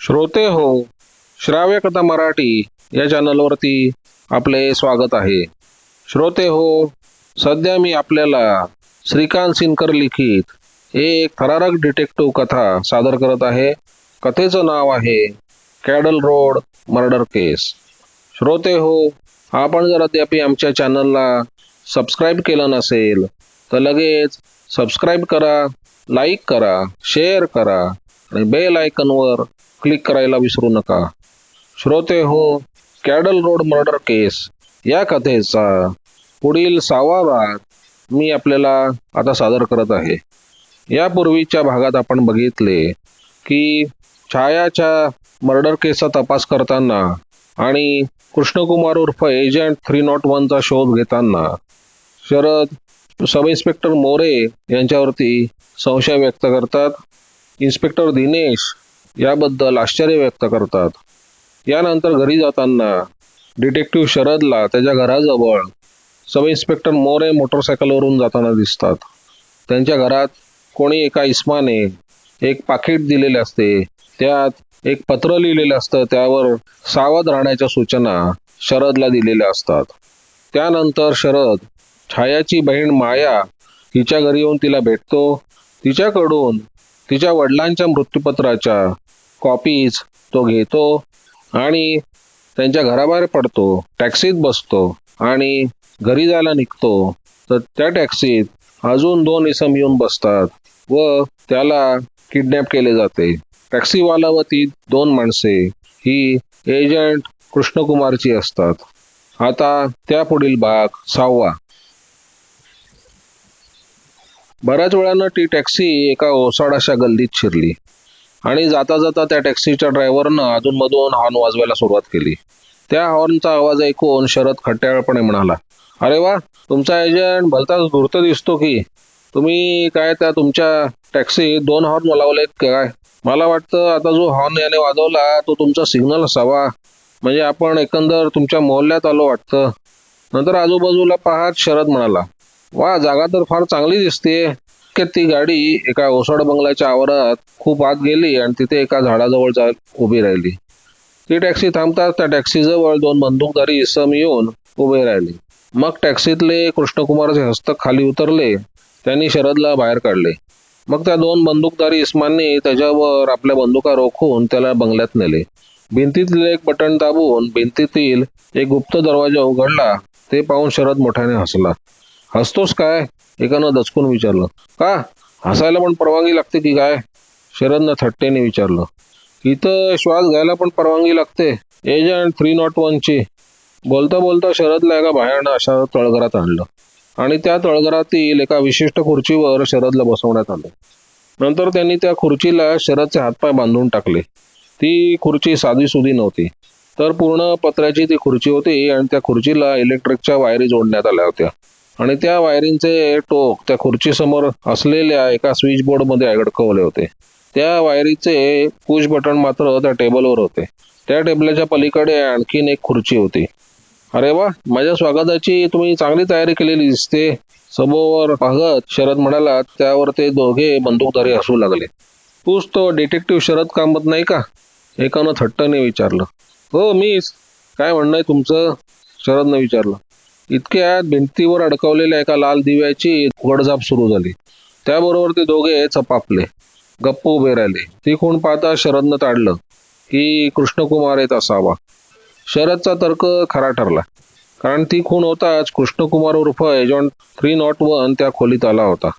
श्रोते हो श्राव्य कथा मराठी या चॅनलवरती आपले स्वागत आहे. श्रोते हो सध्या मी आपल्याला श्रीकांत सिनकर लिखित एक थरारक डिटेक्टिव्ह कथा सादर करत आहे. कथेचं नाव आहे कॅडल रोड मर्डर केस श्रोते हो आपण जर अद्याप आमच्या चॅनलला सबस्क्राईब केलं नसेल तर लगेच सबस्क्राईब करा लाईक करा शेअर करा आणि बेल आयकनवर क्लिक करायला विसरू नका. श्रोते हो कॅडल रोड मर्डर केस या कथेचा पुढील सहावा भाग मी आपल्याला आता सादर करत आहे. यापूर्वीच्या भागात आपण बघितले की छायाच्या मर्डर केसचा तपास करताना आणि कृष्णकुमार उर्फ एजंट थ्री नॉट वनचा शोध घेताना शरद सब इन्स्पेक्टर मोरे यांच्यावरती संशय व्यक्त करतात. इन्स्पेक्टर दिनेश याबद्दल आश्चर्य व्यक्त करतात. यानंतर घरी जाताना डिटेक्टिव्ह शरदला त्याच्या घराजवळ सब इन्स्पेक्टर मोरे मोटरसायकलवरून जाताना दिसतात. त्यांच्या घरात कोणी एका इस्माने एक पाकिट दिलेले असते. त्यात एक पत्र लिहिलेलं असतं. त्यावर सावध राहण्याच्या सूचना शरदला दिलेल्या असतात. त्यानंतर शरद छायाची बहीण माया हिच्या घरी येऊन तिला भेटतो. तिच्याकडून तिच्या वडिलांच्या मृत्यूपत्राच्या कॉपीज तो घेतो आणि त्यांच्या घराबाहेर पडतो. टॅक्सीत बसतो आणि घरी जायला निघतो. तर त्या टॅक्सीत अजून दोन इसम येऊन बसतात व त्याला किडनॅप केले जाते. टॅक्सीवाला व ती दोन माणसे ही एजंट कृष्णकुमारची असतात. आता त्या पुढील भाग सहावा. बऱ्याच वेळानं ती टॅक्सी एका ओसाडाशा गल्लीत शिरली. आणि जाता जाता त्या टॅक्सीच्या ड्रायव्हरनं अजूनमधून हॉर्न वाजवायला सुरुवात केली. त्या हॉर्नचा आवाज ऐकून शरद खट्याळपणे म्हणाला अरे वा तुमचा एजंट भलताच धूर्त दिसतो की. तुम्ही काय त्या तुमच्या टॅक्सीत दोन हॉर्न लावलेत काय? मला वाटतं आता जो हॉर्न याने वाजवला तो तुमचा सिग्नल असावा. म्हणजे आपण एकंदर तुमच्या मोहल्ल्यात आलो वाटतं. नंतर आजूबाजूला पाहत शरद म्हणाला वा जागा तर फार चांगली दिसते. की ती गाडी एका ओसाड बंगल्याच्या आवारात खूप आत गेली आणि तिथे एका झाडाजवळ जा उभी राहिली. ती टॅक्सी थांबताच त्या टॅक्सीजवळ दोन बंदूकधारी इसम येऊन उभे राहिले. मग टॅक्सीतले कृष्णकुमारचे हस्तक खाली उतरले. त्यांनी शरदला बाहेर काढले. मग त्या दोन बंदूकधारी इस्मांनी त्याच्यावर आपल्या बंदुका रोखून त्याला बंगल्यात नेले. भिंतीतले एक बटन दाबून भिंतीतील एक गुप्त दरवाजा उघडला. ते पाहून शरद मोठ्याने हसला. हसतोस काय? एकानं दचकून विचारलं. का? हसायला पण परवानगी लागते की काय? शरदनं थट्टेने विचारलं. इथं श्वास घ्यायला पण परवानगी लागते. एजंट थ्री नॉट वनची. बोलता बोलता शरदला एका बाहेरनं अशा तळघरात आणलं. आणि त्या तळघरातील एका विशिष्ट खुर्चीवर शरदला बसवण्यात आलं. नंतर त्यांनी त्या खुर्चीला शरदचे हातपाय बांधून टाकले. ती खुर्ची साधी सुधी नव्हती. तर पूर्ण पत्र्याची ती खुर्ची होती आणि त्या खुर्चीला इलेक्ट्रिकच्या वायरी जोडण्यात आल्या होत्या. आणि त्या वायरींचे टोक त्या खुर्चीसमोर असलेल्या एका स्विच बोर्डमध्ये अडकवले होते. त्या वायरीचे पुश बटन मात्र त्या टेबलवर होते. त्या टेबलाच्या पलीकडे आणखीन एक खुर्ची होती. अरे वा माझ्या स्वागताची तुम्ही चांगली तयारी केलेली दिसते. समोर पाहत शरद म्हणाला त्यावर ते दोघे बंदूकधारी हसू लागले. तूच तो डिटेक्टिव्ह शरद कामत नाही का? एकानं थट्टने विचारलं. हो मीच. काय म्हणणं आहे तुमचं? शरदनं विचारलं. इतक्यात भिंतीवर अडकवलेल्या एका लाल दिव्याची उघडझाप सुरू झाली. त्याबरोबर ते दोघे चपापले गप्प उभे राहिले. ती खूण पाहता शरदनं ताडलं की कृष्णकुमार येत असावा. शरदचा तर्क खरा ठरला. कारण ती खूण होताच कृष्णकुमार उर्फ एजॉन थ्री नॉट वन त्या खोलीत आला होता.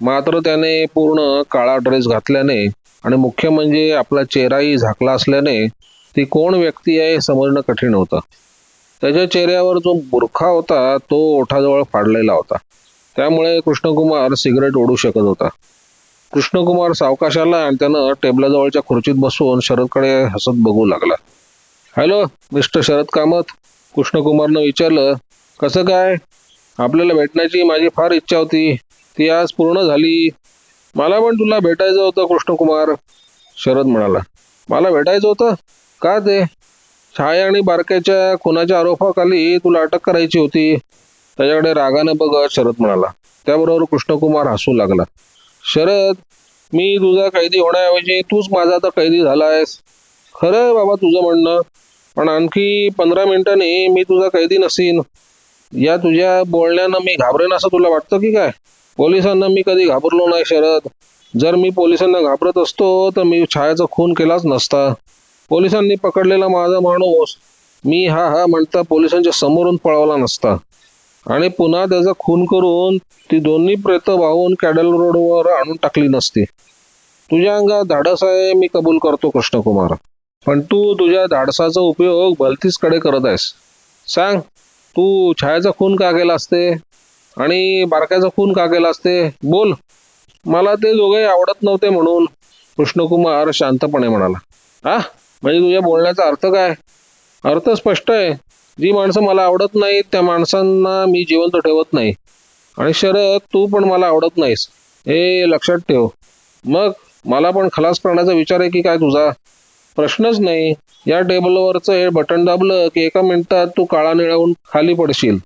मात्र त्याने पूर्ण काळा ड्रेस घातल्याने आणि मुख्य म्हणजे आपला चेहराही झाकला असल्याने ती कोण व्यक्ती आहे हे समजणं कठीण होतं. त्याच्या चेहऱ्यावर जो बुरखा होता तो ओठाजवळ फाडलेला होता. त्यामुळे कृष्णकुमार सिगरेट ओढू शकत होता. कृष्णकुमार सावकाशाला आणि त्यानं टेबलाजवळच्या खुर्चीत बसून शरदकडे हसत बघू लागला. Hello mister Sharad Kamat. कृष्णकुमारनं विचारलं कसं काय? आपल्याला भेटण्याची माझी फार इच्छा होती. ती आज पूर्ण झाली. मला पण तुला भेटायचं होतं कृष्णकुमार. शरद म्हणाला मला भेटायचं होतं? का ते? छाया आणि बारक्याच्या खुनाच्या आरोपाखाली तुला अटक करायची होती. त्याच्याकडे रागानं बघत शरद म्हणाला. त्याबरोबर कृष्णकुमार हसू लागला. शरद मी तुझा कैदी होण्याऐवजी तूच माझा आता कैदी झालायस. खरं आहे बाबा तुझं म्हणणं पण आणखी पंधरा मिनिटांनी मी तुझा कैदी नसीन. या तुझ्या बोलण्यानं मी घाबरेन असं तुला वाटतं की काय? पोलिसांना मी कधी घाबरलो नाही शरद. जर मी पोलिसांना घाबरत असतो तर मी छायाचा खून केलाच नसता. पोलिसांनी पकडलेला माझा माणूस. मी हा हा म्हणता पोलिसांच्या समोरून पळवला नसता. आणि पुन्हा त्याचा खून करून ती दोन्ही प्रेत वाहून कॅडल रोडवर आणून टाकली नसती. तुझ्या अंगात धाडस आहे मी कबूल करतो कृष्णकुमार. पण तू तुझ्या धाडसाचा उपयोग भलतीच कडे करत आहेस. सांग तू छायाचा खून का केला असते? आणि बारक्याचा खून का केला असते? बोल. मला ते दोघे आवडत नव्हते म्हणून कृष्णकुमार शांतपणे म्हणाला. हा म्हणजे तुझ्या बोलण्याचा अर्थ काय? अर्थ स्पष्ट आहे. जी माणसं मला आवडत नाहीत त्या माणसांना मी जिवंत ठेवत नाही. आणि शरद तू पण मला आवडत नाहीस. हे लक्षात ठेव. मग मला पण खलास करण्याचा विचार आहे की काय तुझा? प्रश्नच नाही. या टेबलवरचं हे बटन दाबलं की एका मिनिटात तू काळा निळावून खाली पडशील.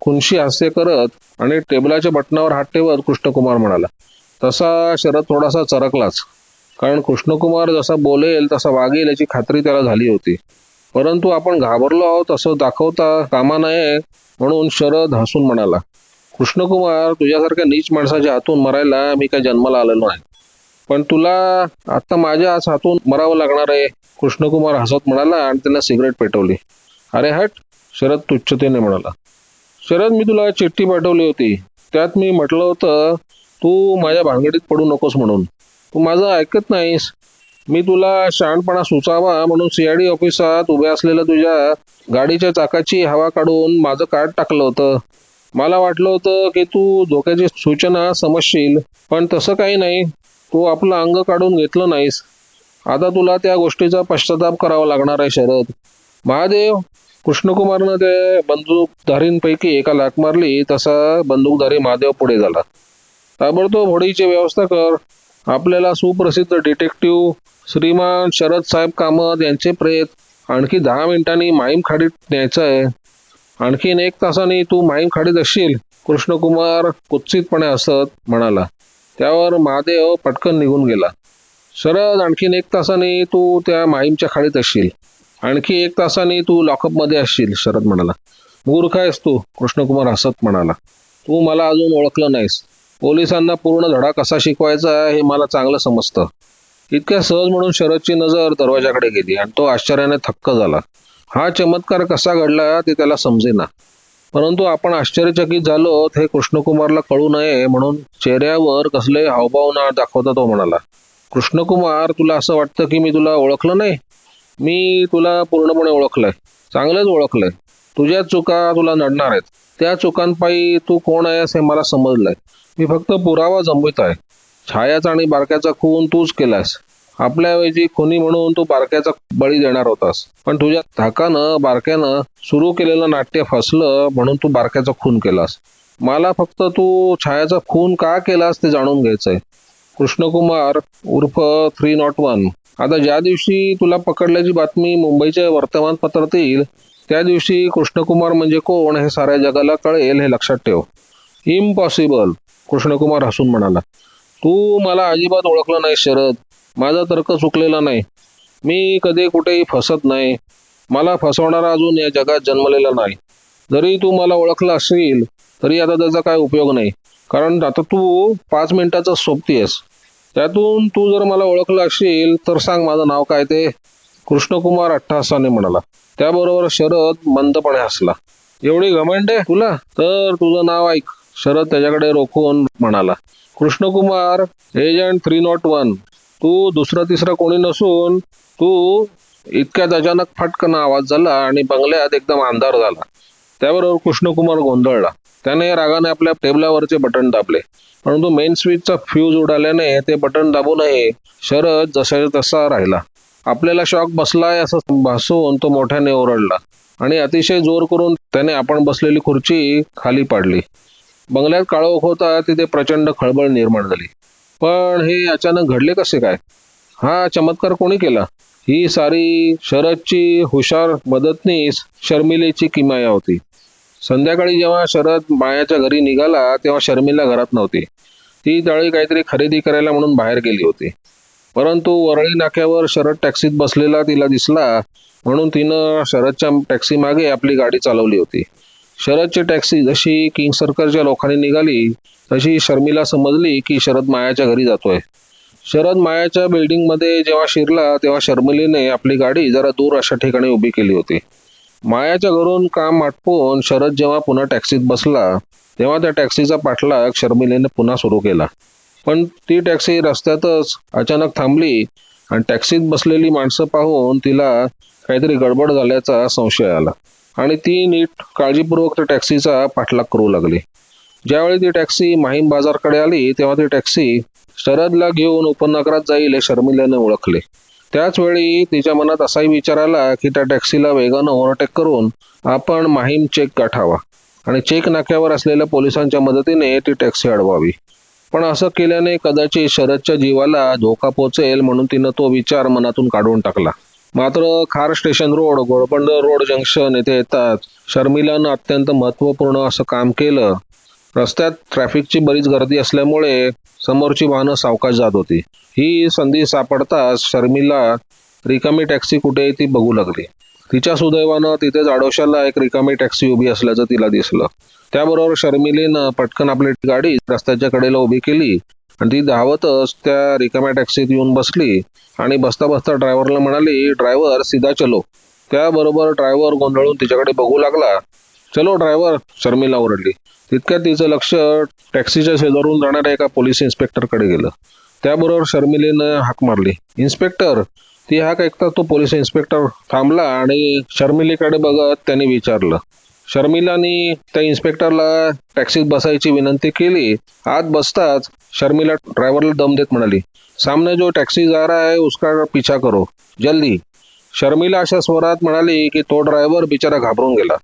खुनशी हास्य करत आणि टेबलाच्या बटनावर हात ठेवत कृष्णकुमार म्हणाला तसा शरद थोडासा चरकलाच. कारण कृष्णकुमार जसा बोलेल तसा वागेल याची खात्री त्याला झाली होती. परंतु आपण घाबरलो आहोत असं दाखवता कामा नये म्हणून शरद हसून म्हणाला कृष्णकुमार तुझ्यासारख्या नीच माणसाच्या हातून मरायला मी काय जन्माला आलेलो नाही. पण तुला आता माझ्याच हातून मरावं लागणार आहे. कृष्णकुमार हसत म्हणाला आणि त्यांना सिगरेट पेटवली. अरे हट शरद तुच्छतेने म्हणाला. शरद मी तुला चिठ्ठी पाठवली होती. त्यात मी म्हटलं होतं तू माझ्या भानगडीत पडू नकोस म्हणून. तू माझं ऐकत नाहीस. मी तुला शहाणपणा सुचावा म्हणून सीआयडी ऑफिसात उभ्या असलेल्या तुझ्या गाडीच्या चाकाची हवा काढून माझं कार्ड टाकलं होतं. मला वाटलं होतं की तू धोक्याची सूचना समजशील पण तसं काही नाही. तू आपलं अंग काढून घेतलं नाहीस. आता तुला त्या गोष्टीचा पश्चाताप करावा लागणार आहे शरद. महादेव कृष्णकुमारनं त्या बंदूकधारींपैकी एका लाक मारली तसा बंदूकधारी महादेव पुढे झाला. ताबडतोब होडीची व्यवस्था कर. आपल्याला सुप्रसिद्ध डिटेक्टिव्ह श्रीमान शरद साहेब कामत यांचे प्रेत आणखी दहा मिनिटांनी माहीम खाडीत न्यायचं आहे. आणखीन एक तासाने तू माहीम खाडीत असशील कृष्णकुमार कुत्सितपणे हसत म्हणाला. त्यावर महादेव पटकन निघून गेला. शरद आणखीन एक तासाने तू त्या माहीमच्या खाडीत असशील. आणखी एक तासाने तू लॉकअपमध्ये असशील शरद म्हणाला. मूर्ख आहेस तू कृष्णकुमार हसत म्हणाला. तू मला अजून ओळखलं नाहीस. पोलिसांना पूर्ण धडा कसा शिकवायचा हे मला चांगलं समजतं. इतक्या सहज म्हणून शरदची नजर दरवाजाकडे गेली आणि तो आश्चर्याने थक्क झाला. हा चमत्कार कसा घडला ते त्याला समजेना. परंतु आपण आश्चर्यचकित झालो हे कृष्णकुमारला कळू नये म्हणून चेहऱ्यावर कसले हावभाव ना दाखवता तो म्हणाला कृष्णकुमार तुला असं वाटतं की मी तुला ओळखलं नाही? मी तुला पूर्णपणे ओळखलंय. चांगलंच ओळखलंय. तुझ्या चुका तुला नडणार आहेत. त्या चुकांपायी तू कोण आहेस हे मला समजलंय. मी फक्त पुरावा जमवित आहे छायाचा आणि बारक्याचा खून तूच केलास. आपल्याऐवजी खुनी म्हणून तू बारक्याचा बळी देणार होतास. पण तुझ्या धाकानं बारक्यानं सुरू केलेलं नाट्य फसलं म्हणून तू बारक्याचा खून केलास. मला फक्त तू छायाचा खून का केलास ते जाणून घ्यायचंय. कृष्णकुमार उर्फ थ्री नॉट वन. आता ज्या दिवशी तुला पकडल्याची बातमी मुंबईच्या वर्तमानपत्रात येईल त्या दिवशी कृष्णकुमार म्हणजे कोण हे साऱ्या जगाला कळेल हे लक्षात ठेव. इम्पॉसिबल कृष्णकुमार हसून म्हणाला तू मला अजिबात ओळखलं नाही शरद. माझा तर्क चुकलेला नाही. मी कधी कुठेही फसत नाही. मला फसवणारा अजून या जगात जन्मलेला नाही. जरी तू मला ओळखला असेल तरी आता त्याचा काय उपयोग नाही. कारण आता तू पाच मिनिटाचा सोबती आहेस. त्यातून तू जर मला ओळखलं असेल तर सांग माझं नाव काय ते. कृष्णकुमार अट्टहासाने म्हणाला त्याबरोबर शरद मंदपणे हसला. एवढी घमंड आहे तुला? तर तुझं नाव ऐक. शरद त्याच्याकडे रोखून म्हणाला Krishnakumar agent three nought one तू दुसरा तिसरा कोणी नसून तू इतक्यात अचानक फटकन आवाज झाला आणि बंगल्यात एकदम अंधार झाला. त्याबरोबर कृष्णकुमार गोंधळला. त्याने रागाने आपल्या टेबलावरचे बटन दाबले. परंतु मेन स्विचचा फ्यूज उडाल्याने ते बटन दाबूनही शरद जसा तसा राहिला. आपल्याला शॉक बसलाय असं भासून तो मोठ्याने ओरडला आणि अतिशय जोर करून त्याने आपण बसलेली खुर्ची खाली पाडली. बंगल्यात काळोख होता तिथे प्रचंड खळबळ निर्माण झाली. पण हे अचानक घडले कसे काय? हा चमत्कार कोणी केला? ही सारी शरदची हुशार मदतनीस शर्मिलेची किमाया होती. संध्याकाळी जेव्हा शरद मायाच्या घरी निघाला तेव्हा शर्मिला घरात नव्हती. ती त्यावेळी काहीतरी खरेदी करायला म्हणून बाहेर गेली होती. परंतु वरळी नाक्यावर शरद टॅक्सीत बसलेला तिला दिसला म्हणून तिनं शरदच्या टॅक्सी मागे आपली गाडी चालवली होती. शरदची टॅक्सी जशी किंग सर्कलच्या लोकांनी निघाली तशी शर्मिला समजली की शरद मायाच्या घरी जातोय. शरद मायाच्या बिल्डिंगमध्ये जेव्हा शिरला तेव्हा शर्मिलीने आपली गाडी जरा दूर अशा ठिकाणी उभी केली होती. मायाच्या घरून काम आटपून शरद जेव्हा पुन्हा टॅक्सीत बसला तेव्हा त्या टॅक्सीचा पाठलाग शर्मिलीने पुन्हा सुरू केला. पण ती टॅक्सी रस्त्यातच अचानक थांबली आणि टॅक्सीत बसलेली माणसं पाहून तिला काहीतरी गडबड झाल्याचा संशय आला. आणि ती नीट काळजीपूर्वक त्या टॅक्सीचा पाठलाग करू लागली. ज्यावेळी ती टॅक्सी माहीम बाजारकडे आली तेव्हा ती टॅक्सी शरदला घेऊन उपनगरात जाईल हे शर्मिलेने ओळखले. त्याच वेळी तिच्या मनात असाही विचार आला की त्या टॅक्सीला वेगानं ओव्हरटेक करून आपण माहीम चेक गाठावा आणि चेक नाक्यावर असलेल्या पोलिसांच्या मदतीने ती टॅक्सी अडवावी. पण असं केल्याने कदाचित शरदच्या जीवाला धोका पोचेल म्हणून तिनं तो विचार मनातून काढून टाकला. मात्र Khar station road Golband road junction येथे येतात. शर्मिलानं अत्यंत महत्त्वपूर्ण असं काम केलं. रस्त्यात ट्रॅफिकची बरीच गर्दी असल्यामुळे समोरची वाहनं सावकाश जात होती. ही संधी सापडताच शर्मिला रिकामी टॅक्सी कुठे आहे ती बघू लागली. तिच्या सुदैवानं तिथेच आडोशाला एक रिकामी टॅक्सी उभी असल्याचं तिला दिसलं. त्याबरोबर शर्मिलीनं पटकन आपली गाडी रस्त्याच्या कडेला उभी केली. आणि ती धावतच त्या रिकाम्या टॅक्सीत येऊन बसली आणि बसता बसता ड्रायव्हरला म्हणाली ड्रायव्हर सीधा चलो. त्याबरोबर ड्रायव्हर गोंधळून तिच्याकडे बघू लागला. चलो ड्रायव्हर शर्मिला ओरडली. तितक्यात तिचं लक्ष टॅक्सीच्या शेजारून जाणाऱ्या एका पोलीस इन्स्पेक्टरकडे गेलं. त्याबरोबर शर्मिलीनं हाक मारली. इन्स्पेक्टर ती हाक ऐकताच तो पोलीस इन्स्पेक्टर थांबला आणि शर्मिलीकडे बघत त्याने विचारलं. शर्मिलानी त्या इन्स्पेक्टरला टॅक्सीत बसायची विनंती केली. आत बसताच शर्मिला ड्रायव्हरला दम देत म्हणाली सामने जो टॅक्सी जा रहा है उसका पीछा करो जल्दी. शर्मिला अशा स्वरात म्हणाली की तो ड्रायव्हर बिचारा घाबरून गेला.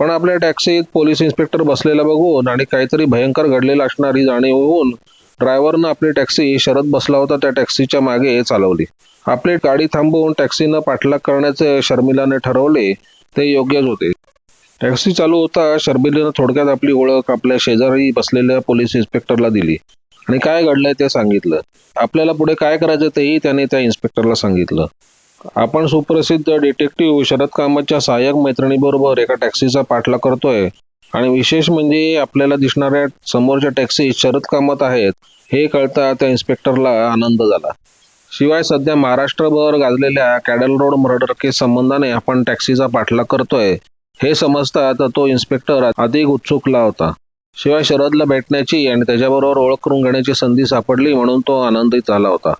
पण आपल्या टॅक्सीत पोलीस इन्स्पेक्टर बसलेला बघून आणि काहीतरी भयंकर घडलेलं असणारी जाणीव होऊन ड्रायव्हरनं आपली टॅक्सी शरद बसला होता त्या टॅक्सीच्या मागे चालवली. आपली गाडी थांबवून टॅक्सीनं पाठलाग करण्याचे शर्मिलाने ठरवले ते योग्यच होते. टॅक्सी चालू होता शर्मिलेनं थोडक्यात आपली ओळख आपल्या शेजारी बसलेल्या पोलीस इन्स्पेक्टरला दिली. आणि काय घडलंय ते सांगितलं. आपल्याला पुढे काय करायचं तेही त्याने त्या इन्स्पेक्टरला सांगितलं. आपण सुप्रसिद्ध डिटेक्टिव्ह शरद कामतच्या सहाय्यक मैत्रिणीबरोबर एका टॅक्सीचा पाठलाग करतोय. आणि विशेष म्हणजे आपल्याला दिसणाऱ्या समोरच्या टॅक्सी शरद कामत आहेत हे कळता त्या इन्स्पेक्टरला आनंद झाला. शिवाय सध्या महाराष्ट्रभर गाजलेल्या कॅडल रोड मर्डर केस संबंधाने आपण टॅक्सीचा पाठलाग करतोय हे समजता तर तो इन्स्पेक्टर अधिक उत्सुकला होता. शिवाय शरदला भेटण्याची आणि त्याच्याबरोबर ओळख करून घेण्याची संधी सापडली म्हणून तो आनंदित झाला होता.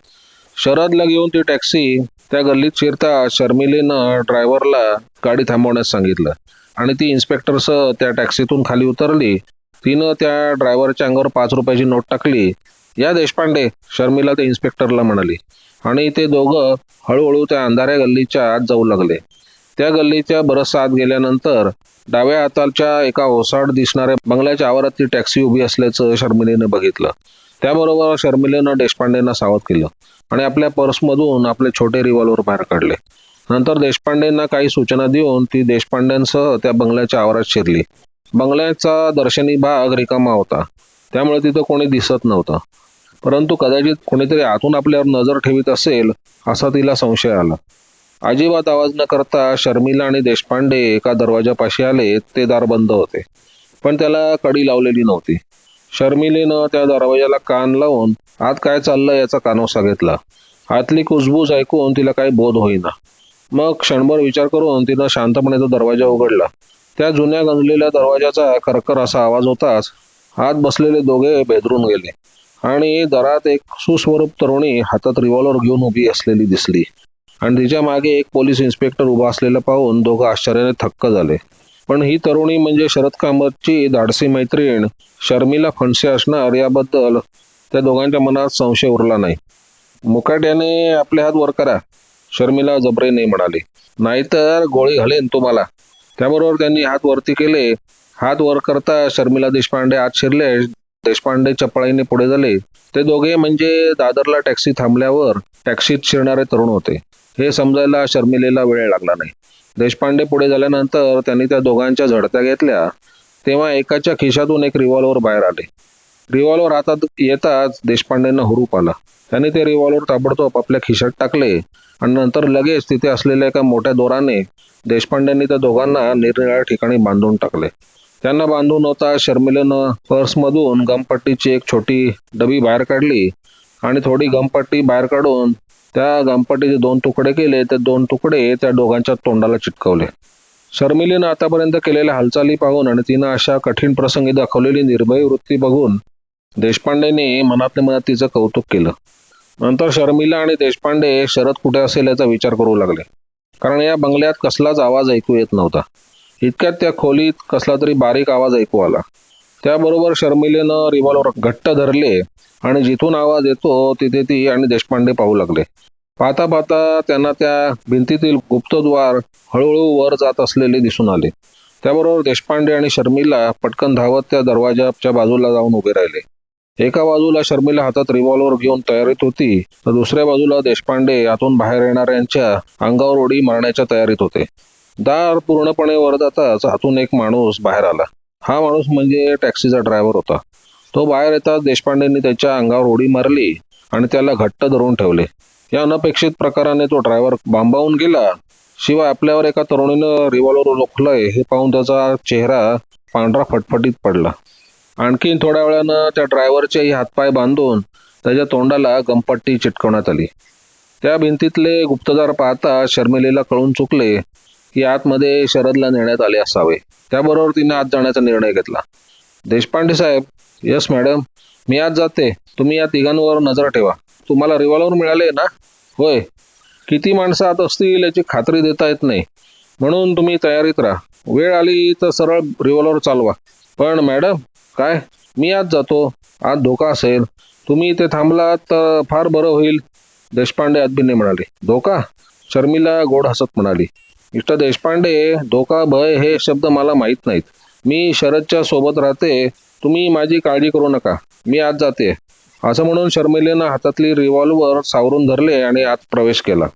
शरदला घेऊन ती टॅक्सी त्या गल्लीत शिरता शर्मिलीनं ड्रायव्हरला गाडी थांबवण्यास सांगितलं आणि ती इन्स्पेक्टरसह त्या टॅक्सीतून खाली उतरली. तिनं त्या ड्रायव्हरच्या अंगावर पाच रुपयाची नोट टाकली. या देशपांडे शर्मिला ते इन्स्पेक्टरला म्हणाली. आणि ते दोघं हळूहळू त्या अंधाऱ्या गल्लीच्या आत जाऊ लागले. त्या गल्लीच्या बरस आत गेल्यानंतर डाव्या हाताच्या एका ओसाड दिसणाऱ्या बंगल्याच्या आवारात ती टॅक्सी उभी असल्याचं शर्मिलेनं बघितलं. त्याबरोबर शर्मिलेनं देशपांडेंना सावध केलं आणि आपल्या पर्समधून आपले छोटे रिव्हॉल्वर बाहेर काढले. नंतर देशपांडेंना काही सूचना देऊन ती देशपांडेंसह त्या बंगल्याच्या आवारात शिरली. बंगल्याचा दर्शनी भाग रिकामा होता. त्यामुळे तिथं कोणी दिसत नव्हतं. परंतु कदाचित कोणीतरी आतून आपल्यावर नजर ठेवीत असेल असा तिला संशय आला. अजिबात आवाज न करता शर्मिला आणि देशपांडे एका दरवाजापाशी आले ते दार बंद होते. पण त्याला कडी लावलेली नव्हती. शर्मिलीनं त्या दरवाजाला कान लावून आत काय चाललं याचा कानोसा घेतला. आतली कुजबूज ऐकून तिला काही बोध होईना. मग क्षणभर विचार करून तिनं शांतपणे तो दरवाजा उघडला. त्या जुन्या गंजलेल्या दरवाजाचा करकर असा आवाज होताच आत बसलेले दोघे बेदरून गेले. आणि दरात एक सुस्वरूप तरुणी हातात रिव्हॉल्वर घेऊन उभी असलेली दिसली. आणि तिच्यामागे एक पोलीस इन्स्पेक्टर उभा असलेला पाहून दोघं आश्चर्याने थक्क झाले. पण ही तरुणी म्हणजे शरद कामतची धाडसी मैत्रीण शर्मिला फणसे असणार याबद्दल त्या दोघांच्या मनात संशय उरला नाही. मुकाट्याने आपले हात वर करा शर्मिला जबरेने म्हणाली. नाहीतर गोळी घालेन तुम्हाला. त्याबरोबर त्यांनी हात वरती केले. हात वर करता शर्मिला देशपांडे आत शिरले. देशपांडे चपळाईने पुढे झाले. ते दोघे म्हणजे दादरला टॅक्सी थांबल्यावर टॅक्सीत शिरणारे तरुण होते. हे समजायला शर्मिलेला वेळ लागला नाही. देशपांडे पुढे झाल्यानंतर त्यांनी त्या दोघांच्या झडत्या घेतल्या तेव्हा एकाच्या खिशातून एक रिव्हॉल्वर बाहेर आले. रिव्हॉल्वर हातात येताच देशपांडेंना हुरूप आला. त्याने ते रिव्हॉल्वर ताबडतोब आपल्या खिशात टाकले आणि नंतर लगेच तिथे असलेल्या एका मोठ्या दोराने देशपांडेंनी त्या दोघांना निरनिराळ्या ठिकाणी बांधून टाकले. त्यांना बांधून होता शर्मिलेनं पर्समधून गमपट्टीची एक छोटी डबी बाहेर काढली आणि थोडी गमपट्टी बाहेर काढून त्या गमपट्टीचे दोन तुकडे केले ते दोन तुकडे त्या दोघांच्या तोंडाला चिटकवले. शर्मिलीनं आतापर्यंत केलेल्या हालचाली पाहून आणि तिनं अशा कठीण प्रसंगी दाखवलेली निर्भय वृत्ती बघून देशपांडेने मनातल्या मनात तिचं कौतुक केलं. नंतर शर्मिला आणि देशपांडे शरद कुठे असेल याचा विचार करू लागले. कारण या बंगल्यात कसलाच आवाज ऐकू येत नव्हता. इतक्यात त्या खोलीत कसला तरी बारीक आवाज ऐकू आला. त्याबरोबर शर्मिलेनं रिव्हॉल्वर घट्ट धरले आणि जिथून आवाज येतो तिथे ती आणि देशपांडे पाहू लागले. पाहता पाहता त्यांना त्या भिंतीतील गुप्तद्वार हळूहळू वर जात असलेले दिसून आले. त्याबरोबर देशपांडे आणि शर्मिला पटकन धावत त्या दरवाजाच्या बाजूला जाऊन उभे राहिले. एका बाजूला शर्मिला हातात रिव्हॉल्वर घेऊन तयारीत होती तर दुसऱ्या बाजूला देशपांडे आतून बाहेर येणाऱ्यांच्या अंगावर उडी मारण्याच्या तयारीत होते. दार पूर्णपणे वर जाताच आतून एक माणूस बाहेर आला. हा माणूस म्हणजे टॅक्सीचा ड्रायव्हर होता. तो बाहेर येताच देशपांडेंनी त्याच्या अंगावर उडी मारली आणि त्याला घट्ट धरून ठेवले. या अनपेक्षित प्रकाराने तो ड्रायव्हर बांबावून गेला. शिवाय आपल्यावर एका तरुणीनं रिव्हॉल्वर रोखलंय हे पाहून त्याचा चेहरा पांढरा फटफटीत पडला. आणखीन थोड्या वेळानं त्या ड्रायव्हरचेही हातपाय बांधून त्याच्या तोंडाला गमपट्टी चिटकवण्यात आली. त्या भिंतीतले गुप्तदार पाहता शर्मिलेला कळून चुकले. की आतमध्ये शरदला नेण्यात आले असावे. त्याबरोबर तिने आत जाण्याचा निर्णय घेतला. देशपांडे साहेब यस मॅडम मी आज जाते. तुम्ही या तिघांवर नजर ठेवा. तुम्हाला रिव्हॉल्वर मिळाले ना? होय. किती माणसं आत असतील याची खात्री देता येत नाही. म्हणून तुम्ही तयारीत राहा. वेळ आली तर सरळ रिव्हॉल्वर चालवा. पण मॅडम काय? मी आज जातो. आज धोका असेल. तुम्ही इथे थांबलात तर फार बरं होईल देशपांडे अदबीने म्हणाले. धोका? शर्मिला गोड हसत म्हणाली. मिस्टर देशपांडे धोका भय हे शब्द मला माहीत नाहीत. मी शरदच्या सोबत राहते. तुम्ही माझी काळजी करू नका. मी आज जाते. असं म्हणून शर्मिलेनं हातातली रिव्हॉल्वर सावरून धरले आणि आत प्रवेश केला.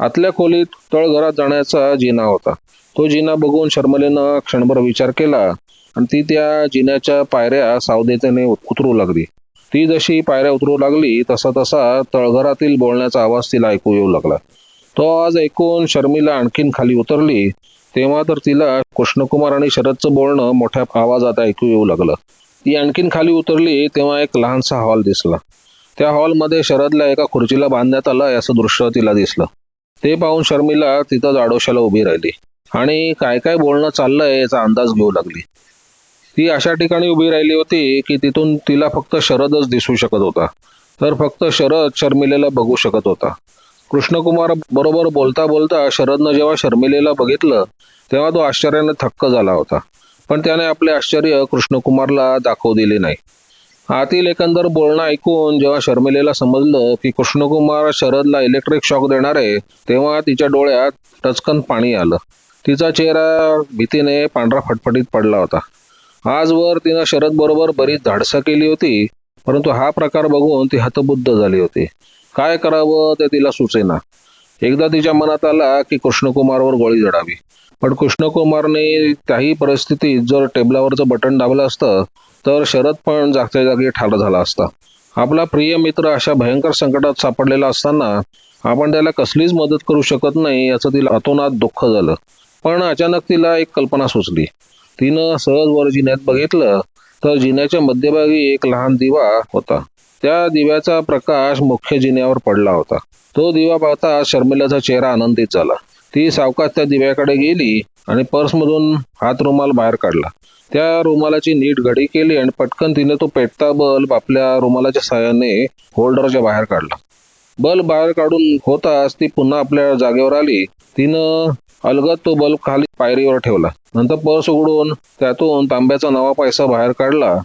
आतल्या खोलीत तळघरात जाण्याचा जिना होता. तो जिना बघून शर्मलेनं क्षणभर विचार केला आणि ती त्या जिन्याच्या पायऱ्या सावधतेने उतरू लागली. ती जशी पायऱ्या उतरू लागली तसा तसा तळघरातील बोलण्याचा आवाज तिला ऐकू येऊ लागला. तो आज ऐकून शर्मिला आणखीन खाली उतरली. तेव्हा तर तिला कृष्णकुमार आणि शरदचं बोलणं मोठ्या आवाजात ऐकू येऊ लागलं. ती आणखीन खाली उतरली तेव्हा एक लहानसा हॉल दिसला. त्या हॉलमध्ये शरदला एका खुर्चीला बांधण्यात आलं असं दृश्य तिला दिसलं. ते पाहून शर्मिला तिथं आडोशाला उभी राहिली आणि काय काय बोलणं चाललंय याचा अंदाज घेऊ लागली. ती अशा ठिकाणी उभी राहिली होती की तिथून तिला फक्त शरदच दिसू शकत होता. तर फक्त शरद शर्मिलेला बघू शकत होता. कृष्णकुमार बरोबर बोलता बोलता शरदनं जेव्हा शर्मिलेला बघितलं तेव्हा तो आश्चर्याने थक्क झाला होता. पण त्याने आपले आश्चर्य कृष्णकुमारला दाखवू दिले नाही. आतील एकंदर बोलणं ऐकून जेव्हा शर्मिलेला समजलं की कृष्णकुमार शरदला इलेक्ट्रिक शॉक देणार आहे तेव्हा तिच्या डोळ्यात टचकन पाणी आलं. तिचा चेहरा भीतीने पांढरा फटफटीत पडला होता. आजवर तिनं शरद बरोबर बरीच धाडसा केली होती परंतु हा प्रकार बघून ती हतबुद्ध झाली होती. काय करावं ते तिला सुचेना. एकदा तिच्या मनात आला की कृष्णकुमारवर गोळी जडावी पण कृष्णकुमारने त्याही परिस्थितीत जर टेबलावरचं बटन दाबलं असतं तर शरद पण जागच्या जागी ठार झाला असता. आपला प्रिय मित्र अशा भयंकर संकटात सापडलेला असताना आपण त्याला कसलीच मदत करू शकत नाही याचं तिला अतोनात दुःख झालं. पण अचानक तिला एक कल्पना सुचली. तिनं सहज वर जिन्यात बघितलं तर जिन्याच्या मध्यभागी एक लहान दिवा होता. त्या दिव्याचा प्रकाश मुख्य जिन्यावर पडला होता. तो दिवा पाहता शर्मिलाचा चेहरा आनंदित झाला. ती सावकाश त्या दिव्याकडे गेली आणि पर्समधून हात रुमाल बाहेर काढला. त्या रुमालाची नीट घडी केली आणि पटकन तिने तो पेटता बल्ब आपल्या रुमालाच्या सहाय्याने होल्डरच्या बाहेर काढला. बल्ब बाहेर काढून होताच ती पुन्हा आपल्या जागेवर आली. तिनं अलगद तो बल्ब खाली पायरीवर ठेवला. नंतर पर्स उघडून त्यातून तांब्याचा नवा पैसा बाहेर काढला.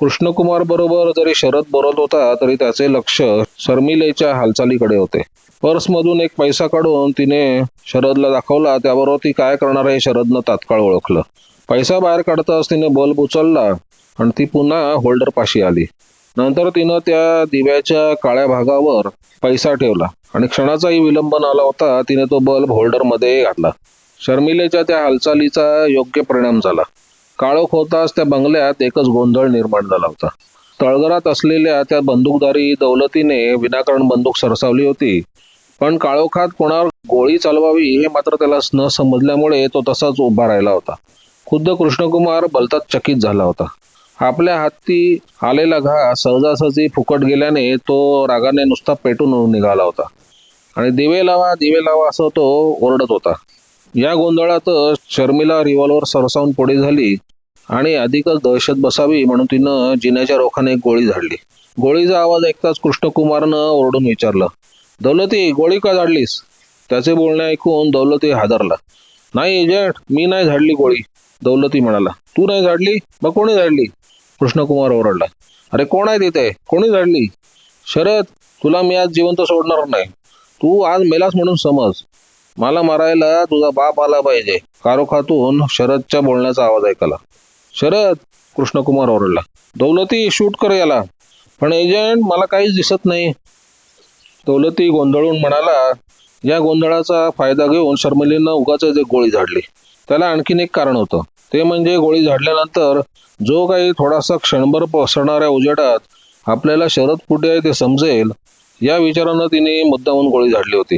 कृष्णकुमार बरोबर जरी शरद बोलत होता तरी त्याचे लक्ष शर्मिलेच्या हालचालीकडे होते. पर्समधून एक पैसा काढून तिने शरदला दाखवला त्याबरोबर ती काय करणार आहे शरदनं तात्काळ ओळखलं. पैसा बाहेर काढताच तिने बल्ब उचलला आणि ती पुन्हा होल्डर पाशी आली. नंतर तिनं त्या दिव्याच्या काळ्या भागावर पैसा ठेवला आणि क्षणाचाही विलंब न होता तिने तो बल्ब होल्डरमध्ये घातला. शर्मिलेच्या त्या हालचालीचा योग्य परिणाम झाला. काळोख होताच त्या बंगल्यात एकच गोंधळ निर्माण झाला होता. तळघरात असलेल्या त्या बंदूकदारी दौलतीने विनाकारण बंदूक सरसावली होती. पण काळोखात कोणावर गोळी चालवावी हे मात्र त्याला न समजल्यामुळे तो तसाच उभा राहिला होता. खुद्द कृष्णकुमार बलतात चकित झाला होता. आपल्या हाती आलेला घा सहजासहजी फुकट गेल्याने तो रागाने नुसता पेटून निघाला होता. आणि दिवे लावा दिवे लावा असं तो ओरडत होता. या गोंधळातच शर्मिला रिव्हॉल्वर सरसावून पुढे झाली आणि अधिकच दहशत बसावी म्हणून तिनं जिन्याच्या रोखाने एक गोळी झाडली. गोळीचा आवाज ऐकताच कृष्णकुमारनं ओरडून विचारलं दौलती गोळी का झाडलीस? त्याचे बोलणे ऐकून दौलती हादरला नाही एजंट मी नाही झाडली गोळी. दौलती म्हणाला तू नाही झाडली? मग कोणी झाडली? कृष्णकुमार ओरडला अरे कोण आहे तिथे? कोणी झाडली? शरद तुला मी आज जिवंत सोडणार नाही. तू आज मेलास म्हणून समज. मला मारायला तुझा बाप आला पाहिजे. कारोखातून शरदच्या बोलण्याचा आवाज ऐकला शरद कृष्णकुमार ओरडला. दौलती शूट कर याला. पण एजंट मला काहीच दिसत नाही. दौलती गोंधळून म्हणाला या गोंधळाचा फायदा घेऊन शर्मलीनं उगाच एक गोळी झाडली. त्याला आणखीन एक कारण होतं. ते म्हणजे गोळी झाडल्यानंतर जो काही थोडासा क्षणभर पसरणाऱ्या उजेडात आपल्याला शरद कुठे आहे ते समजेल या विचारानं तिने मुद्दाहून गोळी झाडली होती.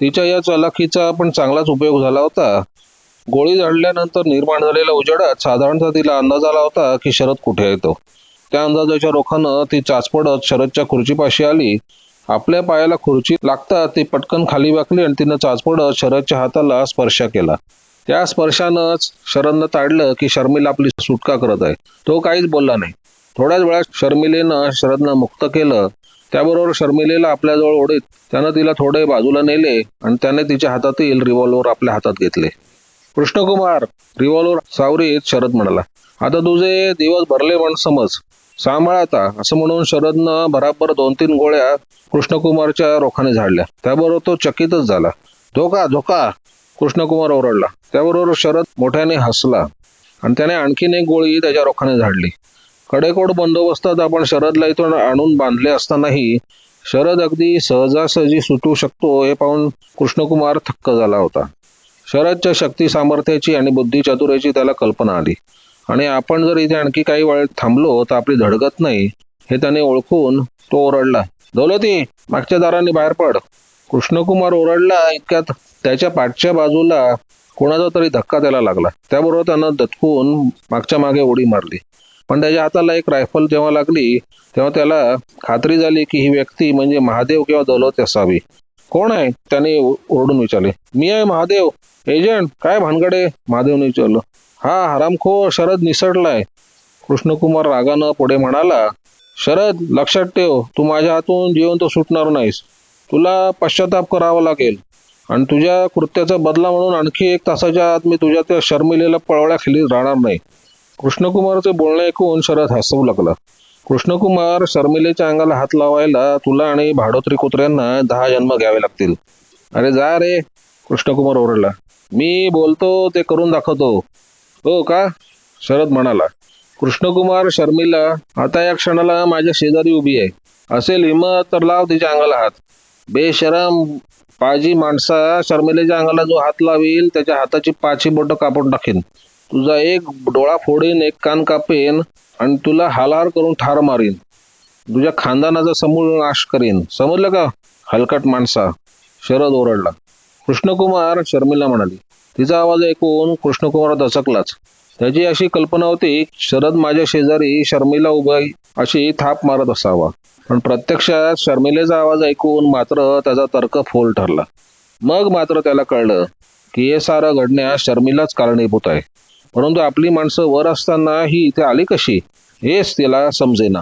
तिच्या या चालाखीचा पण चांगलाच उपयोग झाला होता. गोळी झाडल्यानंतर निर्माण झालेल्या उजेडात साधारणतः तिला अंदाज आला होता की शरद कुठे येतो त्या अंदाजाच्या रोखानं ती चाचपडत शरदच्या खुर्चीपाशी आली. आपल्या पायाला खुर्ची लागता ती पटकन खाली वाकली आणि तिनं चाचपडत शरदच्या हाताला स्पर्श केला. त्या स्पर्शानंच शरदनं ताडलं की शर्मिला आपली सुटका करत आहे. तो काहीच बोलला नाही. थोड्याच वेळात शर्मिलेनं शरदनं मुक्त केलं. त्याबरोबर शर्मिलेला आपल्याजवळ ओढीत त्यानं तिला थोडे बाजूला नेले आणि त्याने तिच्या हातातील रिव्हॉल्वर आपल्या हातात घेतले. कृष्णकुमार रिव्हॉल्वर सावरीत शरद म्हणाला आता तुझे दिवस भरले पण समज सांभाळ आता. असं म्हणून शरदनं बराबर दोन तीन गोळ्या कृष्णकुमारच्या रोखाने झाडल्या. त्याबरोबर तो चकितच झाला. धोका धोका कृष्णकुमार ओरडला. त्याबरोबर शरद मोठ्याने हसला आणि त्याने आणखीन एक गोळी त्याच्या रोखाने झाडली. कडेकोड बंदोबस्तात आपण शरदला इथून आणून बांधले असतानाही शरद अगदी सहजासहजी सुटू शकतो हे पाहून कृष्णकुमार थक्क झाला होता. शरदच्या शक्ती सामर्थ्याची आणि बुद्धी चतुरेची त्याला कल्पना आली. आणि आपण जर इथे आणखी काही वेळ थांबलो तर आपली धडगत नाही हे त्याने ओळखून तो ओरडला दौलती मागच्या दाराने बाहेर पड. कृष्णकुमार ओरडला इतक्यात त्याच्या पाठच्या बाजूला कोणाचा तरी धक्का त्याला लागला. त्याबरोबर त्यानं दचकून मागच्या मागे उडी मारली. पण त्याच्या हाताला एक रायफल जेव्हा लागली तेव्हा त्याला खात्री झाली की ही व्यक्ती म्हणजे महादेव किंवा दौलत असावी कोण आहे? त्याने ओरडून विचारले. मी आहे महादेव. एजंट काय भानगडे? महादेवने विचारलं. हा हरामखोर शरद निसटलाय. कृष्णकुमार रागानं पुढे म्हणाला शरद लक्षात ठेव. तू माझ्या हातून जिवंत सुटणार नाहीस. तुला पश्चाताप करावा लागेल. आणि तुझ्या कृत्याचा बदला म्हणून आणखी एक तासाच्या आत मी तुझ्या त्या शर्मिलेला पळवळ्या खेळीत राहणार नाही. कृष्णकुमारचे बोलणे ऐकून शरद हसवू लागला. कृष्णकुमार शर्मिलेच्या अंगाला हात लावायला तुला आणि भाडोत्री कुत्र्यांना दहा जन्म घ्यावे लागतील. अरे जा रे कृष्णकुमार ओरडला. मी बोलतो ते करून दाखवतो. हो का? शरद म्हणाला. कृष्णकुमार शर्मिला आता या क्षणाला माझ्या शेजारी उभी आहे. असेल हिमत तर लाव तिच्या अंगाला हात. बेशरम पाजी माणसा शर्मिलेच्या अंगाला जो हात लावील त्याच्या हाताची पाची बोटं कापून टाकेन. तुझा एक डोळा फोडेन एक कान कापेन आणि तुला हालहार करून ठार मारीन. तुझ्या खानदानाचा समूळ नाश करीन. समजलं का? हलकट माणसा. शरद ओरडला. कृष्णकुमार शर्मिला म्हणाली तिचा आवाज ऐकून कृष्णकुमार दचकलाच. त्याची अशी कल्पना होती शरद माझ्या शेजारी शर्मिला उभी अशी थाप मारत असावा. पण प्रत्यक्षात शर्मिलेचा आवाज ऐकून मात्र त्याचा तर्क फोल ठरला. मग मात्र त्याला कळलं की हे सारं घडण्यास शर्मिलाच कारणीभूत आहे. परंतु आपली माणसं वर असताना ही इथे आली कशी हेच तिला समजेना.